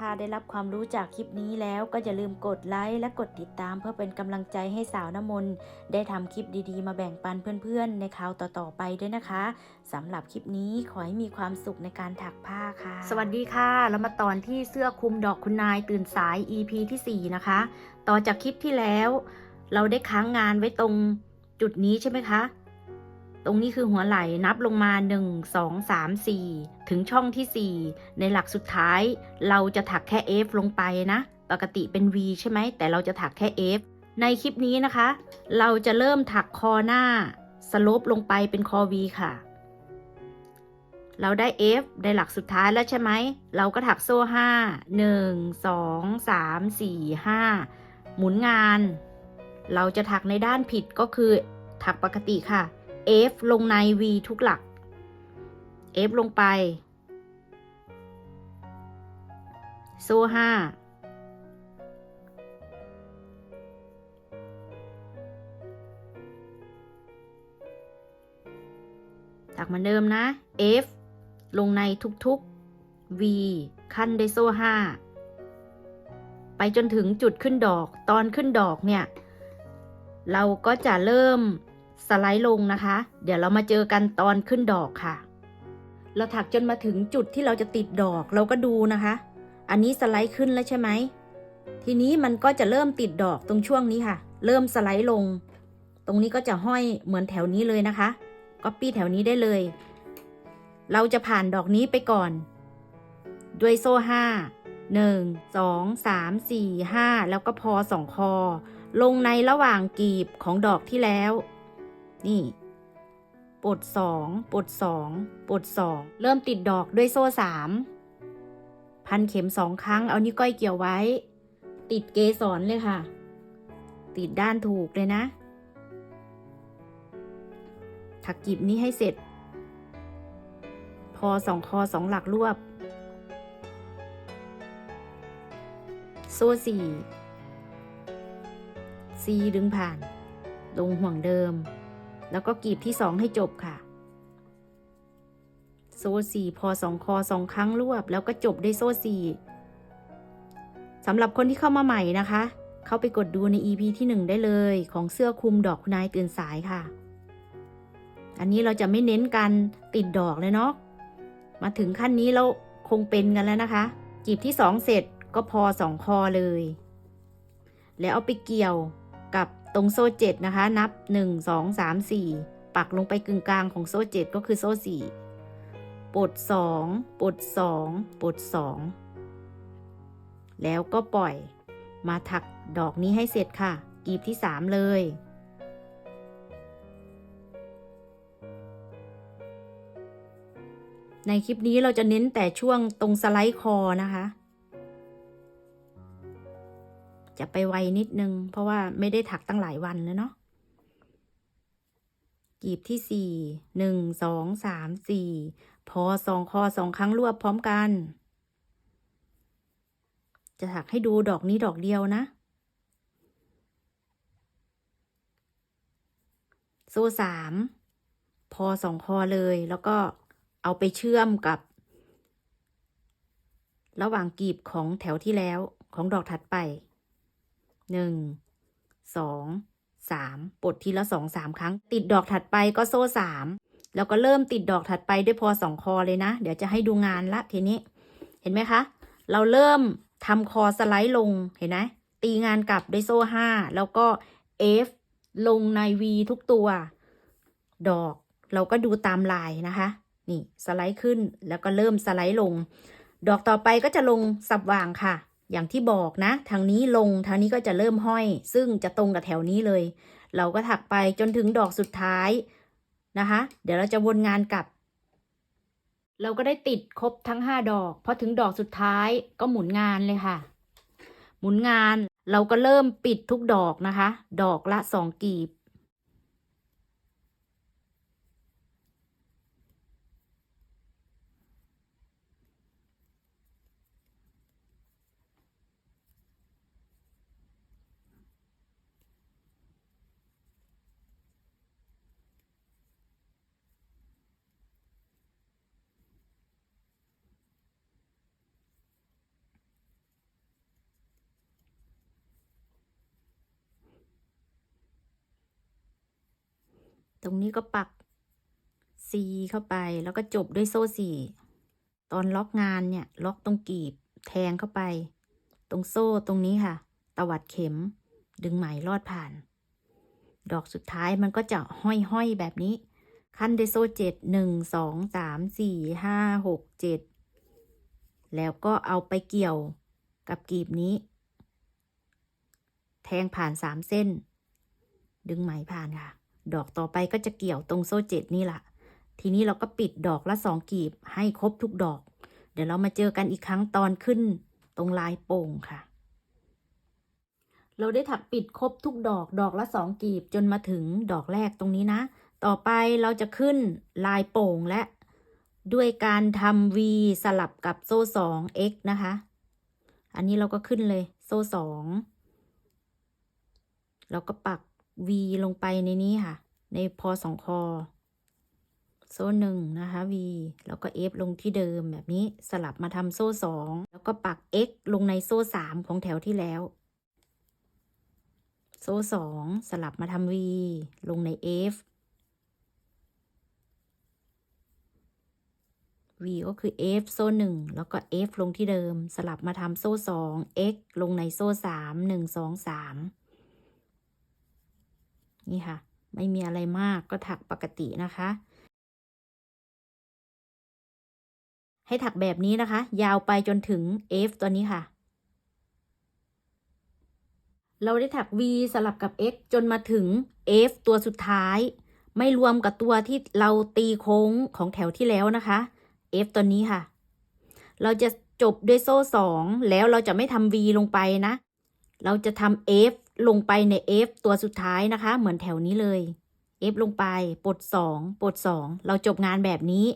ถ้าได้รับความรู้จากคลิปนี้แล้วก็อย่าลืมกดไลค์และกดติดตามเพื่อเป็นกำลังใจให้สาวน้ำมนต์ได้ทำคลิปดีๆ มาแบ่งปันเพื่อนๆ ในคราวต่อๆไปด้วยนะคะสำหรับคลิปนี้ขอให้มีความสุขในการถักผ้าค่ะ สวัสดีค่ะเรามาตอนที่เสื้อคลุมดอกคุณนายตื่นสาย EP ที่ 4 นะคะ ต่อจากคลิปที่แล้ว เราได้ค้างงานไว้ตรงจุดนี้ใช่ไหมคะ ตรงนี้คือหัวไหล่นับลงมา 1 2 3 4 ถึงช่องที่ 4 ในหลักสุดท้าย เราจะถักแค่ F ลงไปนะ ปกติเป็น V ใช่ไหม แต่เราจะถักแค่ F ในคลิปนี้นะคะ เราจะเริ่มถักคอหน้า สลปลงไปเป็นคอ V ค่ะ เราได้ F ได้หลักสุดท้ายแล้วใช่ไหม เราก็ถักโซ่ 5 1 2 3 4 5 หมุนงาน เราจะถักในด้านผิดก็คือถักปกติค่ะ F ลงใน V ทุกหลัก F ลงไป โซ่ห้าถักเหมือนเดิมนะ F ลงในทุกๆ V ขั้นด้วยโซ่ห้าไปจนถึงจุดขึ้นดอก ตอนขึ้นดอกเนี่ย เราก็จะเริ่ม สไลด์ลงนะคะ เดี๋ยวเรามาเจอกันตอนขึ้นดอกค่ะ เราถักจนมาถึงจุดที่เราจะติดดอกเราก็ดูนะคะ อันนี้สไลด์ขึ้นแล้วใช่ไหม ทีนี้มันก็จะเริ่มติดดอกตรงช่วงนี้ค่ะ เริ่มสไลด์ลง ตรงนี้ก็จะห้อยเหมือนแถวนี้เลยนะคะก๊อปปี้แถวนี้ได้เลย เราจะผ่านดอกนี้ไปก่อน ด้วยโซ่ห้าหนึ่งสองสามสี่ห้าแล้วก็พอสองคอ ลงในระหว่างกีบของดอกที่แล้ว นี่ปลดสองปลดสองปลดสองเริ่มติดดอกด้วยโซ่สามพันเข็มสองครั้ง เอานิ้วก้อยเกี่ยวไว้ ติดเกสรเลยค่ะ ติดด้านถูกเลยนะ ถักกีบนี้ให้เสร็จ พอสองคอสองหลักรวบ โซ่สี่ซีดึงผ่าน ลงห่วงเดิม แล้วก็กีบที่สองให้จบค่ะ โซ่สี่พอสองคอสองครั้งรวบ แล้วก็จบด้วยโซ่สี่สำหรับคนที่เข้ามาใหม่นะคะ เข้าไปกดดูใน EP ที่หนึ่งได้เลยของเสื้อคลุมดอกคุณนายตื่นสายค่ะ อันนี้เราจะไม่เน้นการติดดอกเลยเนาะ มาถึงขั้นนี้เราคงเป็นกันแล้วนะคะกีบที่สองเสร็จก็พอสองคอเลย แล้วเอาไปเกี่ยวกับ ตรงโซ่เจ็ดนะคะ นับหนึ่งสองสามสี่ปักลงไปกึ่งกลางของโซ่เจ็ดก็คือโซ่สี่ปลดสองปลดสองปลดสองแล้วก็ปล่อยมาถักดอกนี้ให้เสร็จค่ะ กีบที่สามเลย ในคลิปนี้เราจะเน้นแต่ช่วงตรงสไลด์คอนะคะ จะไปไวนิดนึง เพราะว่าไม่ได้ถักตั้งหลายวันแล้วเนาะกีบที่สี่หนึ่งสองสามสี่พอสองคอสองครั้งรวบพร้อมกัน จะถักให้ดูดอกนี้ดอกเดียวนะ โซ่สามพอสองคอเลยแล้วก็เอาไปเชื่อมกับ ระหว่างกีบของแถวที่แล้วของดอกถัดไป หนึ่งสองสามปลดทีละสองสามครั้ง ติดดอกถัดไปก็โซ่สามแล้วก็เริ่มติดดอกถัดไปด้วยพอสองคอเลยนะ เดี๋ยวจะให้ดูงานละทีนี้ เห็นไหมคะ เราเริ่มทำคอสไลด์ลงเห็นไหมตีงานกลับด้วยโซ่ห้าแล้วก็ F ลงใน V ทุกตัว ดอกเราก็ดูตามลายนะคะ นี่สไลด์ขึ้นแล้วก็เริ่มสไลด์ลง ดอกต่อไปก็จะลงสับวางค่ะ อย่างที่บอกนะ ทางนี้ลงทางนี้ก็จะเริ่มห้อย ซึ่งจะตรงกับแถวนี้เลย เราก็ถักไปจนถึงดอกสุดท้ายนะคะ เดี๋ยวเราจะวนงานกลับ เราก็ได้ติดครบทั้งห้าดอกพอถึงดอกสุดท้ายก็หมุนงานเลยค่ะ หมุนงานเราก็เริ่มปิดทุกดอกนะคะ ดอกละสองกีบ ตรงนี้ก็ปัก C เข้าไปแล้วก็จบด้วยโซ่สี่ตอนล็อกงานเนี่ย ล็อกตรงกีบ แทงเข้าไป ตรงโซ่ตรงนี้ค่ะ ตวัดเข็ม ดึงไหมลอดผ่าน ดอกสุดท้ายมันก็จะห้อยๆแบบนี้ ขั้นด้วยโซ่เจ็ดหนึ่งสองสามสี่ห้าหกเจ็ดแล้วก็เอาไปเกี่ยวกับกีบนี้ แทงผ่านสามเส้น ดึงไหมผ่านค่ะ ดอกต่อไปก็จะเกี่ยวตรงโซ่เจ็ดนี่แหละทีนี้เราก็ปิดดอกละสองกีบให้ครบทุกดอก เดี๋ยวเรามาเจอกันอีกครั้งตอนขึ้นตรงลายโป่งค่ะ เราได้ถักปิดครบทุกดอกดอกละสองกีบจนมาถึงดอกแรกตรงนี้นะ ต่อไปเราจะขึ้นลายโป่งและ ด้วยการทำ V สลับกับโซ่สอง X นะคะ อันนี้เราก็ขึ้นเลยโซ่สอง เราก็ปัก V ลงไปในนี้ค่ะ ในพอสองคอโซ่หนึ่งนะคะ V แล้วก็ F ลงที่เดิมแบบนี้สลับมาทำโซ่สองแล้วก็ปัก X ลงในโซ่สามของแถวที่แล้ว โซ่สองสลับมาทำ V ลงใน F V ก็คือ F โซ่หนึ่งแล้วก็ F ลงที่เดิม สลับมาทำโซ่สอง X ลงในโซ่สามหนึ่งสองสาม นี่ค่ะ ไม่มีอะไรมากก็ถักปกตินะคะ ให้ถักแบบนี้นะคะ ยาวไปจนถึง F ตัวนี้ค่ะ เราได้ถัก V สลับกับ X จนมาถึง F ตัวสุดท้าย ไม่รวมกับตัวที่เราตีโค้งของแถวที่แล้วนะคะ F ตัวนี้ค่ะ เราจะจบด้วยโซ่สองแล้วเราจะไม่ทำ V ลงไปนะ เราจะทำ F ลงไปใน F ตัวสุดท้ายนะคะ เหมือนแถวนี้เลย F ลงไปปลดสองปลดสองเราจบงานแบบนี้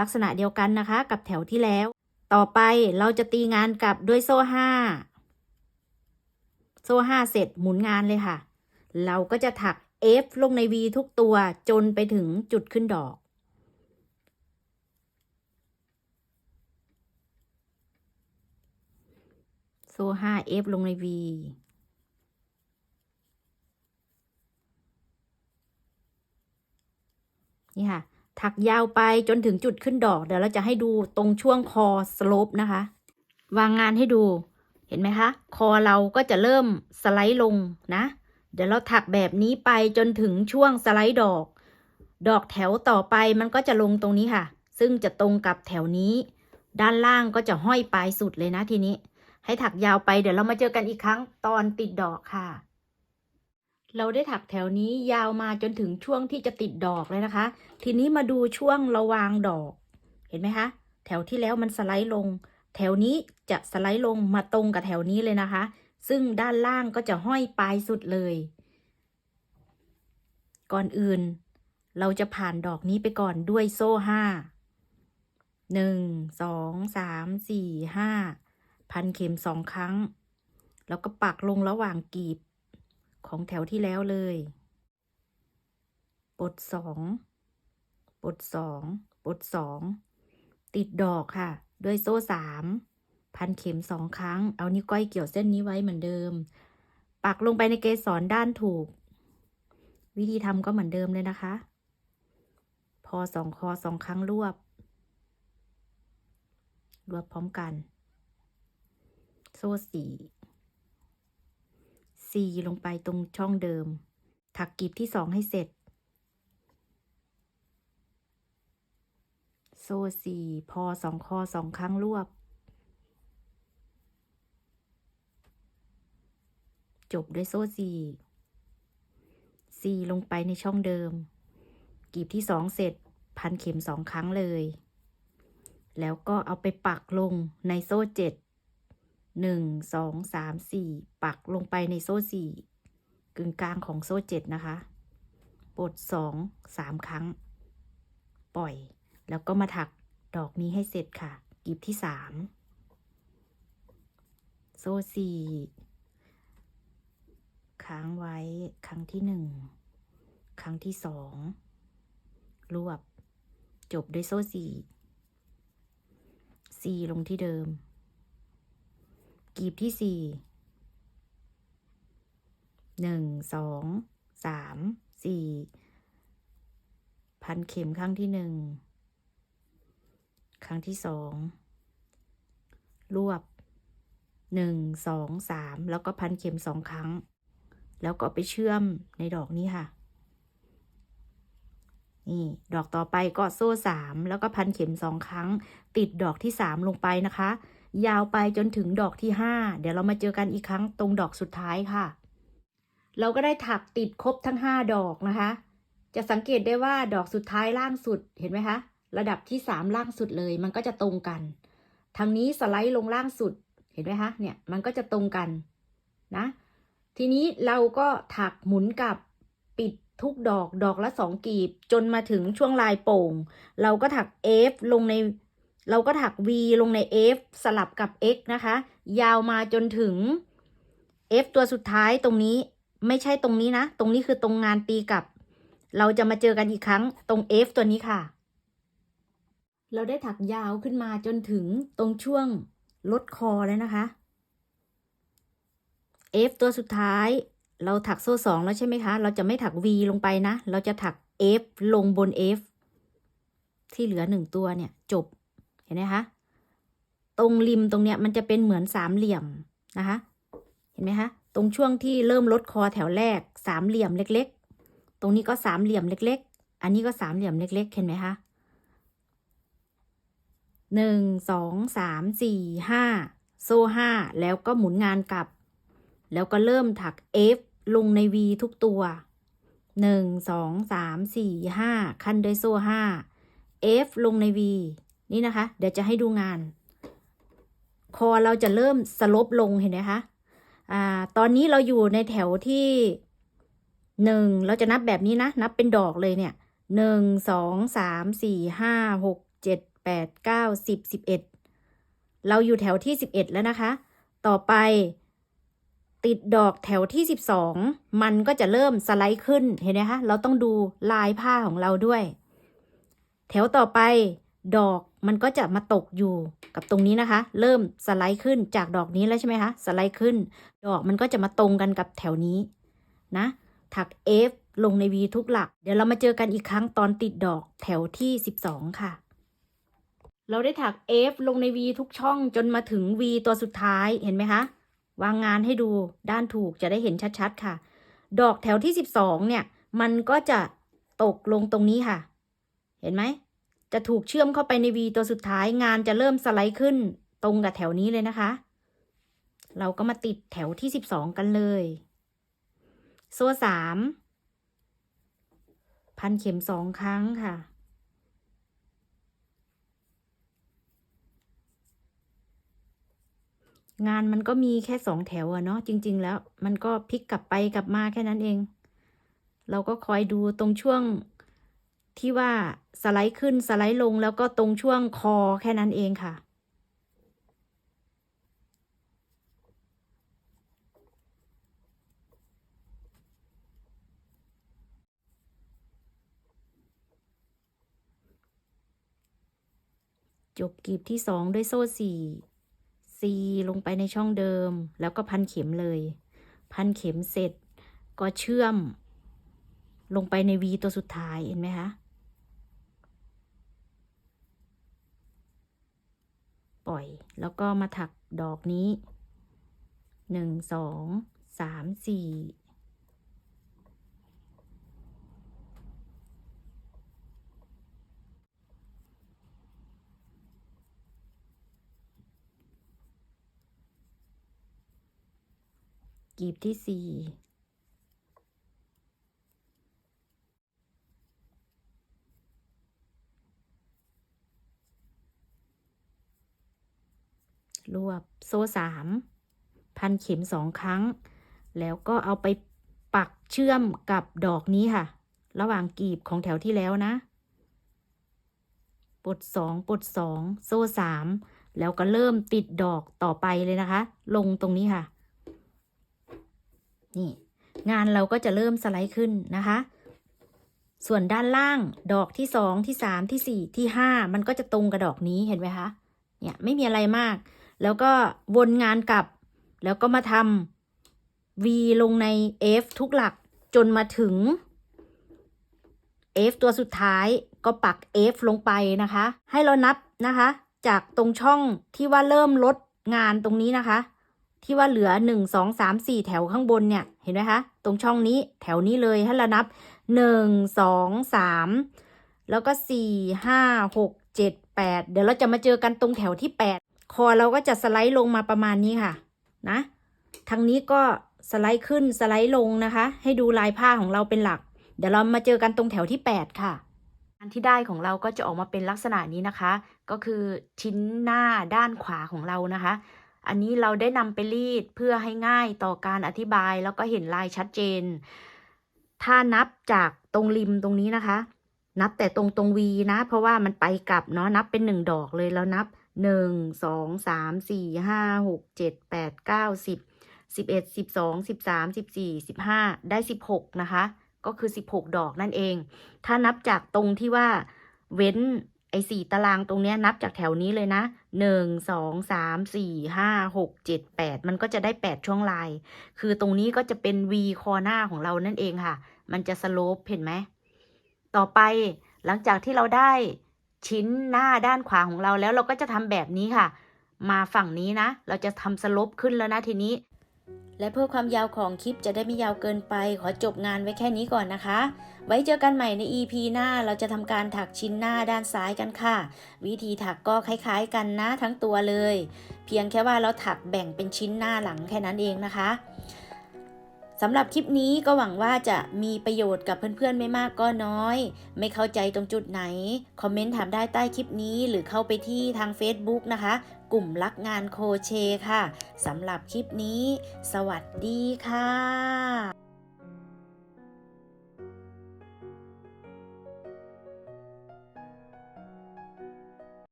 ลักษณะเดียวกันนะคะ กับแถวที่แล้ว ต่อไปเราจะตีงานกลับด้วยโซ่ห้าโซ่ห้าเสร็จหมุนงานเลยค่ะ เราก็จะถัก F ลงใน V ทุกตัวจนไปถึงจุดขึ้นดอก โซ่ห้า F ลงใน V นี่ค่ะ ถักยาวไปจนถึงจุดขึ้นดอก เดี๋ยวเราจะให้ดูตรงช่วงคอสโลปนะคะ วางงานให้ดูเห็นไหมคะ คอเราก็จะเริ่มสไลด์ลงนะ เดี๋ยวเราถักแบบนี้ไปจนถึงช่วงสไลด์ดอก ดอกแถวต่อไปมันก็จะลงตรงนี้ค่ะ ซึ่งจะตรงกับแถวนี้ ด้านล่างก็จะห้อยปลายสุดเลยนะทีนี้ ให้ถักยาวไปเดี๋ยวเรามาเจอกันอีกครั้งตอนติดดอกค่ะ เราได้ถักแถวนี้ยาวมาจนถึงช่วงที่จะติดดอกเลยนะคะ ทีนี้มาดูช่วงระวางดอก เห็นไหมคะ แถวที่แล้วมันสไลด์ลง แถวนี้จะสไลด์ลงมาตรงกับแถวนี้เลยนะคะ ซึ่งด้านล่างก็จะห้อยปลายสุดเลย ก่อนอื่น เราจะผ่านดอกนี้ไปก่อนด้วยโซ่ห้าหนึ่งสองสามสี่ห้าพันเข็มสองครั้ง แล้วก็ปักลงระหว่างกีบ ของแถวที่แล้วเลยปลดสองปลดสองปลดสองติดดอกค่ะ ด้วยโซ่สามพันเข็มสองครั้ง เอานิ้วก้อยเกี่ยวเส้นนี้ไว้เหมือนเดิม ปักลงไปในเกสรด้านถูก วิธีทำก็เหมือนเดิมเลยนะคะ พอสองคอสองครั้งรวบ รวบพร้อมกัน โซ่สี่ สี่ลงไปตรงช่องเดิม ถักกลีบที่สองให้เสร็จ โซ่สี่พอสองคอสองครั้งรวบ จบด้วยโซ่สี่สี่ลงไปในช่องเดิมกลีบที่สองเสร็จพันเข็มสองครั้งเลย แล้วก็เอาไปปักลงในโซ่เจ็ด หนึ่งสองสามสี่ปักลงไปในโซ่สี่กึ่งกลางของโซ่เจ็ดนะคะปลดสองสามครั้ง ปล่อย แล้วก็มาถักดอกนี้ให้เสร็จค่ะกีบที่สามโซ่สี่ค้างไว้ครั้งที่หนึ่งครั้งที่สองรวบ จบด้วยโซ่สี่สี่ลงที่เดิม กีบที่สี่หนึ่งสองสามสี่พันเข็มครั้งที่หนึ่งครั้งที่สองรวบหนึ่งสองสามแล้วก็พันเข็มสองครั้ง แล้วก็ไปเชื่อมในดอกนี้ค่ะ นี่ ดอกต่อไปก็โซ่สามแล้วก็พันเข็มสองครั้ง ติดดอกที่สามลงไปนะคะ ยาวไปจนถึงดอกที่ห้าเดี๋ยวเรามาเจอกันอีกครั้งตรงดอกสุดท้ายค่ะ เราก็ได้ถักติดครบทั้งห้าดอกนะคะ จะสังเกตได้ว่าดอกสุดท้ายล่างสุดเห็นไหมคะ ระดับที่สามล่างสุดเลย มันก็จะตรงกัน ทางนี้สไลด์ลงล่างสุดเห็นไหมคะเนี่ยมันก็จะตรงกันนะ ทีนี้เราก็ถักหมุนกลับปิดทุกดอกดอกละสองกีบ จนมาถึงช่วงลายโป่ง เราก็ถัก F ลงใน เราก็ถัก V ลงใน F สลับกับ X นะคะ ยาวมาจนถึง F ตัวสุดท้ายตรงนี้ไม่ใช่ตรงนี้นะ ตรงนี้คือตรงงานตีกับ เราจะมาเจอกันอีกครั้งตรง F ตัวนี้ค่ะ เราได้ถักยาวขึ้นมาจนถึงตรงช่วงลดคอเลยนะคะ F ตัวสุดท้ายเราถักโซ่สองแล้วใช่ไหมคะ เราจะไม่ถัก V ลงไปนะ เราจะถัก F ลงบน F ที่เหลือหนึ่งตัวเนี่ยจบ ห็นไหมคะตรงริมตรงเนี้ยมันจะเป็นเหมือนสามเหลี่ยมนะคะ เห็นไหมคะตรงช่วงที่เริ่มลดคอแถวแรกสามเหลี่ยมเล็ก ๆ ตรงนี้ก็สามเหลี่ยมเล็ก ๆ อันนี้ก็สามเหลี่ยมเล็ก ๆ เห็นไหมคะหนึ่งสองสามสี่ห้าโซ่ห้าแล้วก็หมุนงานกลับ แล้วก็เริ่มถัก F ลงใน V ทุกตัวหนึ่งสองสามสี่ห้าขั้นด้วยโซ่ห้า F ลงใน V นี่นะคะ เดี๋ยวจะให้ดูงาน คอเราจะเริ่มสลบลงเห็นไหมคะอ่าตอนนี้เราอยู่ในแถวที่หนึ่งเราจะนับแบบนี้นะ นับเป็นดอกเลยเนี่ยหนึ่งสองสามสี่ห้าหกเจ็ดแปดเก้าสิบสิบเอ็ดเราอยู่แถวที่สิบเอ็ดแล้วนะคะ ต่อไปติดดอกแถวที่สิบสองมันก็จะเริ่มสไลด์ขึ้นเห็นไหมคะ เราต้องดูลายผ้าของเราด้วย แถวต่อไป ดอกมันก็จะมาตกอยู่กับตรงนี้นะคะ เริ่มสไลด์ขึ้นจากดอกนี้แล้วใช่ไหมคะสไลด์ขึ้น ดอกมันก็จะมาตรงกันกับแถวนี้นะถัก F ลงใน V ทุกหลัก เดี๋ยวเรามาเจอกันอีกครั้งตอนติดดอกแถวที่ 12 ค่ะ เราได้ถัก F ลงใน V ทุกช่องจนมาถึง V ตัวสุดท้ายเห็นไหมคะวางงานให้ดูด้านถูกจะได้เห็นชัดๆค่ะ ดอกแถวที่ 12 เนี่ย มันก็จะตกลงตรงนี้ค่ะ เห็นไหม จะถูกเชื่อมเข้าไปใน V ตัวสุดท้ายงานจะเริ่มสไลด์ขึ้น ตรงกับแถวนี้เลยนะคะ เราก็มาติดแถวที่ 12 กันเลย โซ่สามพันเข็มสองครั้งค่ะ งานมันก็มีแค่สองแถวอะเนาะจริง ๆ แล้ว มันก็พลิกกลับไปกลับมาแค่นั้นเอง เราก็คอยดูตรงช่วง ที่ว่าสไลด์ขึ้นสไลด์ลงแล้วก็ตรงช่วงคอแค่นั้นเองค่ะ จบกลีบที่สองด้วยโซ่สี่ซีลงไปในช่องเดิม แล้วก็พันเข็มเลย พันเข็มเสร็จก็เชื่อมลงไปในวีตัวสุดท้ายเห็นไหมคะ่อย แล้วก็มาถักดอกนี้หนึ่งสองสามสี่กลีบที่สี่ รวบโซ่สามพันเข็มสองครั้ง แล้วก็เอาไปปักเชื่อมกับดอกนี้ค่ะ ระหว่างกีบของแถวที่แล้วนะปลดสองปลดสองโซ่สามแล้วก็เริ่มติดดอกต่อไปเลยนะคะ ลงตรงนี้ค่ะ นี่ งานเราก็จะเริ่มสไลด์ขึ้นนะคะ ส่วนด้านล่างดอกที่สองที่สามที่สี่ที่ห้ามันก็จะตรงกับดอกนี้เห็นไหมคะ เนี่ยไม่มีอะไรมาก แล้วก็วนงานกลับ แล้วก็มาทำ V ลงใน F ทุกหลักจนมาถึง F ตัวสุดท้ายก็ปัก F ลงไปนะคะ ให้เรานับนะคะ จากตรงช่องที่ว่าเริ่มลดงานตรงนี้นะคะ ที่ว่าเหลือ 1 2 3 4 แถวข้างบนเนี่ย เห็นไหมคะ ตรงช่องนี้แถวนี้เลยให้เรานับ 1 2 3 แล้วก็ 4 5 6 7 8 เดี๋ยวเราจะมาเจอกันตรงแถวที่ 8 คอเราก็จะสไลด์ลงมาประมาณนี้ค่ะ นะทางนี้ก็สไลด์ขึ้นสไลด์ลงนะคะ ให้ดูลายผ้าของเราเป็นหลัก เดี๋ยวเรามาเจอกันตรงแถวที่ 8 ค่ะอันที่ได้ของเราก็จะออกมาเป็นลักษณะนี้นะคะ ก็คือชิ้นหน้าด้านขวาของเรานะคะ อันนี้เราได้นำไปรีดเพื่อให้ง่ายต่อการอธิบายแล้วก็เห็นลายชัดเจน ถ้านับจากตรงริมตรงนี้นะคะ นับแต่ตรงตรงวีนะ เพราะว่ามันไปกลับเนาะนับเป็นหนึ่งดอกเลยแล้วนับ หนึ่งสองสามสี่ห้าหกเจ็ดแปดเก้าสิบสิบเอ็ดสิบสองสิบสามสิบสี่สิบห้าได้สิบหกนะคะ ก็คือสิบหกดอกนั่นเอง ถ้านับจากตรงที่ว่าเว้นไอ้สี่ตารางตรงนี้นับจากแถวนี้เลยนะหนึ่งสองสามสี่ห้าหกเจ็ดแปดมันก็จะได้แปดช่วงลาย คือตรงนี้ก็จะเป็น V คอหน้าของเรานั่นเองค่ะ มันจะสโลปเห็นไหม ต่อไปหลังจากที่เราได้ ชิ้นหน้าด้านขวาของเราแล้วเราก็จะทำแบบนี้ค่ะ มาฝั่งนี้นะ เราจะทำสลปขึ้นแล้วนะทีนี้ และเพื่อความยาวของคลิปจะได้ไม่ยาวเกินไป ขอจบงานไว้แค่นี้ก่อนนะคะ ไว้เจอกันใหม่ใน EP หน้าเราจะทำการถักชิ้นหน้าด้านซ้ายกันค่ะ วิธีถักก็คล้ายๆกันนะทั้งตัวเลย เพียงแค่ว่าเราถักแบ่งเป็นชิ้นหน้าหลังแค่นั้นเองนะคะ สำหรับคลิปนี้ก็หวังว่าจะมีประโยชน์กับเพื่อนๆไม่มากก็น้อย ไม่เข้าใจตรงจุดไหน คอมเมนต์ถามได้ใต้คลิปนี้ หรือเข้าไปที่ทาง Facebook นะคะ กลุ่มรักงานโคเชค่ะสำหรับคลิปนี้ สวัสดีค่ะ